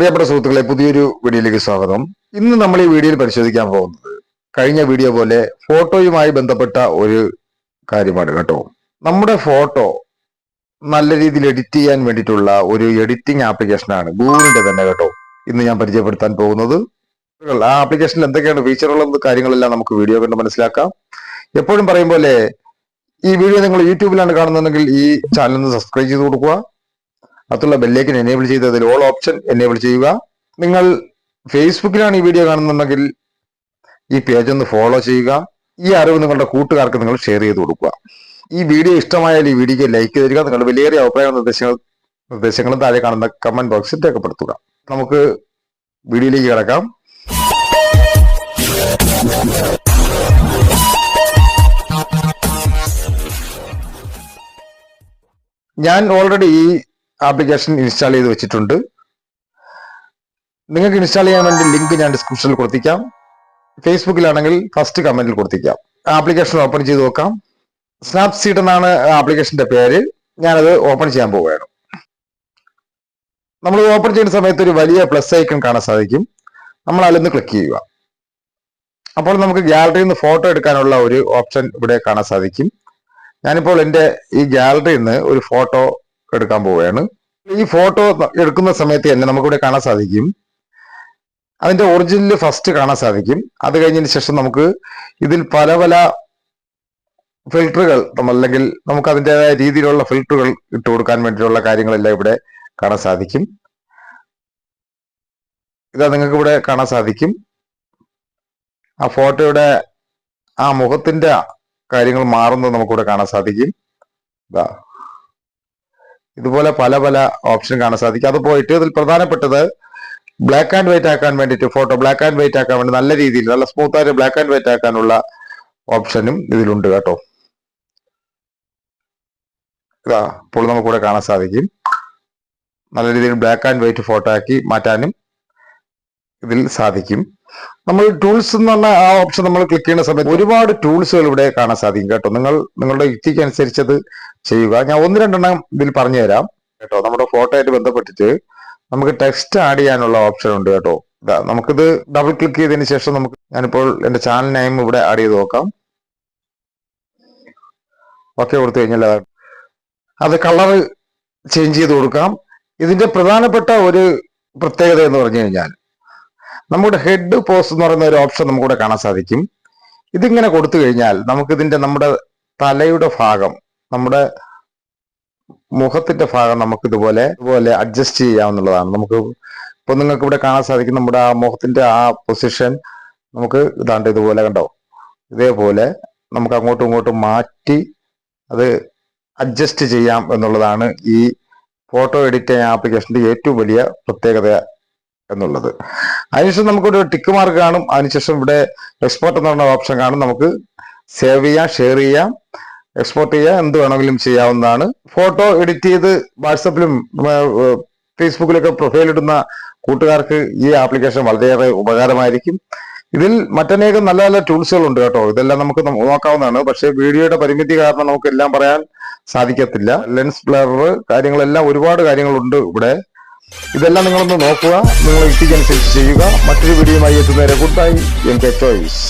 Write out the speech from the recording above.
പ്രിയപ്പെട്ട സുഹൃത്തുക്കളെ പുതിയൊരു വീഡിയോയിലേക്ക് സ്വാഗതം. ഇന്ന് നമ്മൾ ഈ വീഡിയോയിൽ പരിശോധിക്കാൻ പോകുന്നത് കഴിഞ്ഞ വീഡിയോ പോലെ ഫോട്ടോയുമായി ബന്ധപ്പെട്ട ഒരു കാര്യമാണ് കേട്ടോ. നമ്മുടെ ഫോട്ടോ നല്ല രീതിയിൽ എഡിറ്റ് ചെയ്യാൻ വേണ്ടിയിട്ടുള്ള ഒരു എഡിറ്റിംഗ് ആപ്ലിക്കേഷനാണ് ഗൂഗിളിന്റെ തന്നെ കേട്ടോ. ഇന്ന് ഞാൻ പരിചയപ്പെടുത്താൻ പോകുന്നത്. ആ ആപ്ലിക്കേഷനിൽ എന്തൊക്കെയാണ് ഫീച്ചറുകളും കാര്യങ്ങളെല്ലാം നമുക്ക് വീഡിയോ കണ്ട് മനസ്സിലാക്കാം. എപ്പോഴും പറയും പോലെ ഈ വീഡിയോ നിങ്ങൾ യൂട്യൂബിലാണ് കാണുന്നുണ്ടെങ്കിൽ ഈ ചാനൽ ഒന്ന് സബ്സ്ക്രൈബ് ചെയ്ത് കൊടുക്കുക. അതുള്ള ബെല്ലേക്കിന് എനേബിൾ ചെയ്ത് അതിൽ ഓൾ ഓപ്ഷൻ എനേബിൾ ചെയ്യുക. നിങ്ങൾ ഫേസ്ബുക്കിലാണ് ഈ വീഡിയോ കാണുന്നുണ്ടെങ്കിൽ ഈ പേജ് ഒന്ന് ഫോളോ ചെയ്യുക. ഈ അറിവ് നിങ്ങളുടെ കൂട്ടുകാർക്ക് നിങ്ങൾ ഷെയർ ചെയ്ത് കൊടുക്കുക. ഈ വീഡിയോ ഇഷ്ടമായാൽ ഈ വീഡിയോക്ക് ലൈക്ക് തരിക നിങ്ങളുടെ വിലയേറിയ അഭിപ്രായ നിർദ്ദേശങ്ങൾ നിർദ്ദേശങ്ങളും താഴെ കാണുന്ന കമന്റ് ബോക്സിൽ രേഖപ്പെടുത്തുക. നമുക്ക് വീഡിയോയിലേക്ക് കിടക്കാം. ഞാൻ ഓൾറെഡി ഈ ആപ്ലിക്കേഷൻ ഇൻസ്റ്റാൾ ചെയ്ത് വെച്ചിട്ടുണ്ട്. നിങ്ങൾക്ക് ഇൻസ്റ്റാൾ ചെയ്യാൻ വേണ്ടി ലിങ്ക് ഞാൻ ഡിസ്ക്രിപ്ഷനിൽ കൊടുത്തിക്കാം. ഫേസ്ബുക്കിലാണെങ്കിൽ ഫസ്റ്റ് കമന്റിൽ കൊടുത്തിക്കാം. ആപ്ലിക്കേഷൻ ഓപ്പൺ ചെയ്ത് നോക്കാം. സ്നാപ്സീഡ് എന്നാണ് ആപ്ലിക്കേഷന്റെ പേര്. ഞാനത് ഓപ്പൺ ചെയ്യാൻ പോവുകയാണ്. നമ്മൾ ഓപ്പൺ ചെയ്യുന്ന സമയത്ത് ഒരു വലിയ പ്ലസ് ഐക്കൺ കാണാൻ സാധിക്കും. നമ്മൾ അതിലൊന്ന് ക്ലിക്ക് ചെയ്യുക. അപ്പോൾ നമുക്ക് ഗാലറിയിൽ നിന്ന് ഫോട്ടോ എടുക്കാനുള്ള ഒരു ഓപ്ഷൻ ഇവിടെ കാണാൻ സാധിക്കും. ഞാനിപ്പോൾ എന്റെ ഈ ഗാലറിയിൽ നിന്ന് ഒരു ഫോട്ടോ എടുക്കാൻ പോവുകയാണ്. ഈ ഫോട്ടോ എടുക്കുന്ന സമയത്ത് തന്നെ നമുക്കിവിടെ കാണാൻ സാധിക്കും. അതിന്റെ ഒറിജിനൽ ഫസ്റ്റ് കാണാൻ സാധിക്കും. അത് കഴിഞ്ഞതിന് ശേഷം നമുക്ക് ഇതിൽ പല പല ഫിൽറ്ററുകൾ അല്ലെങ്കിൽ നമുക്ക് അതിന്റെതായ രീതിയിലുള്ള ഫിൽറ്ററുകൾ ഇട്ട് കൊടുക്കാൻ വേണ്ടിയിട്ടുള്ള കാര്യങ്ങളെല്ലാം ഇവിടെ കാണാൻ സാധിക്കും. ഇതാ നിങ്ങൾക്ക് ഇവിടെ കാണാൻ സാധിക്കും. ആ ഫോട്ടോയുടെ ആ മുഖത്തിന്റെ കാര്യങ്ങൾ മാറുന്നത് നമുക്കിവിടെ കാണാൻ സാധിക്കും. ഇതാ. ഇതുപോലെ പല പല ഓപ്ഷൻ കാണാൻ സാധിക്കും. അത് പോയിട്ട് ഇതിൽ പ്രധാനപ്പെട്ടത് ബ്ലാക്ക് ആൻഡ് വൈറ്റ് ആക്കാൻ വേണ്ടിയിട്ട് ഫോട്ടോ ബ്ലാക്ക് ആൻഡ് വൈറ്റ് ആക്കാൻ വേണ്ടി നല്ല രീതിയിൽ നല്ല സ്മൂത്ത് ആയിട്ട് ബ്ലാക്ക് ആൻഡ് വൈറ്റ് ആക്കാനുള്ള ഓപ്ഷനും ഇതിലുണ്ട് കേട്ടോ. ഇതാ ഇപ്പോൾ നമുക്കിവിടെ കാണാൻ സാധിക്കും. നല്ല രീതിയിൽ ബ്ലാക്ക് ആൻഡ് വൈറ്റ് ഫോട്ടോ ആക്കി മാറ്റാനും ഇതിൽ സാധിക്കും. നമ്മൾ ടൂൾസ് എന്ന് പറഞ്ഞ ആ ഓപ്ഷൻ നമ്മൾ ക്ലിക്ക് ചെയ്യുന്ന സമയത്ത് ഒരുപാട് ടൂൾസുകൾ ഇവിടെ കാണാൻ സാധിക്കും കേട്ടോ. നിങ്ങൾ നിങ്ങളുടെ യുക്തിക്ക് അനുസരിച്ചത് ചെയ്യുക. ഞാൻ ഒന്ന് രണ്ടെണ്ണം ഇതിൽ പറഞ്ഞു തരാം കേട്ടോ. നമ്മുടെ ഫോട്ടോ ആയിട്ട് ബന്ധപ്പെട്ടിട്ട് നമുക്ക് ടെക്സ്റ്റ് ആഡ് ചെയ്യാനുള്ള ഓപ്ഷൻ ഉണ്ട് കേട്ടോ. നമുക്കിത് ഡബിൾ ക്ലിക്ക് ചെയ്തതിന് ശേഷം നമുക്ക് ഞാനിപ്പോൾ എന്റെ ചാനൽ നെയിം ഇവിടെ ആഡ് ചെയ്ത് നോക്കാം. ഓക്കെ കൊടുത്തു കഴിഞ്ഞാൽ അത് കളർ ചേഞ്ച് ചെയ്ത് കൊടുക്കാം. ഇതിന്റെ പ്രധാനപ്പെട്ട ഒരു പ്രത്യേകത എന്ന് പറഞ്ഞു കഴിഞ്ഞാൽ നമ്മുടെ ഹെഡ് പോസ്റ്റ് എന്ന് പറയുന്ന ഒരു ഓപ്ഷൻ നമുക്കിവിടെ കാണാൻ സാധിക്കും. ഇതിങ്ങനെ കൊടുത്തു കഴിഞ്ഞാൽ നമുക്കിതിന്റെ നമ്മുടെ തലയുടെ ഭാഗം നമ്മുടെ മുഖത്തിന്റെ ഭാഗം നമുക്ക് ഇതുപോലെ ഇതുപോലെ അഡ്ജസ്റ്റ് ചെയ്യാവുന്നതാണ്. നമുക്ക് ഇപ്പൊ നിങ്ങൾക്ക് ഇവിടെ കാണാൻ സാധിക്കും നമ്മുടെ ആ മുഖത്തിന്റെ ആ പൊസിഷൻ നമുക്ക് ഇതാണ്ട് ഇതുപോലെ കണ്ടോ? ഇതേപോലെ നമുക്ക് അങ്ങോട്ടും ഇങ്ങോട്ടും മാറ്റി അത് അഡ്ജസ്റ്റ് ചെയ്യാം എന്നുള്ളതാണ് ഈ ഫോട്ടോ എഡിറ്റിംഗ് ആപ്ലിക്കേഷന്റെ ഏറ്റവും വലിയ പ്രത്യേകത എന്നുള്ളത്. അതിനുശേഷം നമുക്കൊരു ടിക്ക് മാർക്ക് കാണും. അതിനുശേഷം ഇവിടെ എക്സ്പോർട്ട് എന്ന് പറഞ്ഞ ഓപ്ഷൻ കാണും. നമുക്ക് സേവ് ചെയ്യാം ഷെയർ ചെയ്യാം എക്സ്പോർട്ട് ചെയ്യാം എന്ത് വേണമെങ്കിലും ചെയ്യാവുന്നതാണ്. ഫോട്ടോ എഡിറ്റ് ചെയ്ത് വാട്സപ്പിലും ഫേസ്ബുക്കിലൊക്കെ പ്രൊഫൈൽ ഇടുന്ന കൂട്ടുകാർക്ക് ഈ ആപ്ലിക്കേഷൻ വളരെയേറെ ഉപകാരമായിരിക്കും. ഇതിൽ മറ്റനേകം നല്ല നല്ല ടൂൾസുകൾ ഉണ്ട് കേട്ടോ. ഇതെല്ലാം നമുക്ക് നോക്കാവുന്നതാണ്. പക്ഷേ വീഡിയോയുടെ പരിമിതി കാരണം നമുക്ക് എല്ലാം പറയാൻ സാധിക്കത്തില്ല. ലെൻസ് ബ്ലർ കാര്യങ്ങളെല്ലാം ഒരുപാട് കാര്യങ്ങളുണ്ട് ഇവിടെ. ഇതെല്ലാം നിങ്ങളൊന്ന് നോക്കുക നിങ്ങൾ ഇട്ടിക്കനുസരിച്ച് ചെയ്യുക. മറ്റൊരു വീഡിയോയുമായി എത്തുന്നവരെ good bye M K choice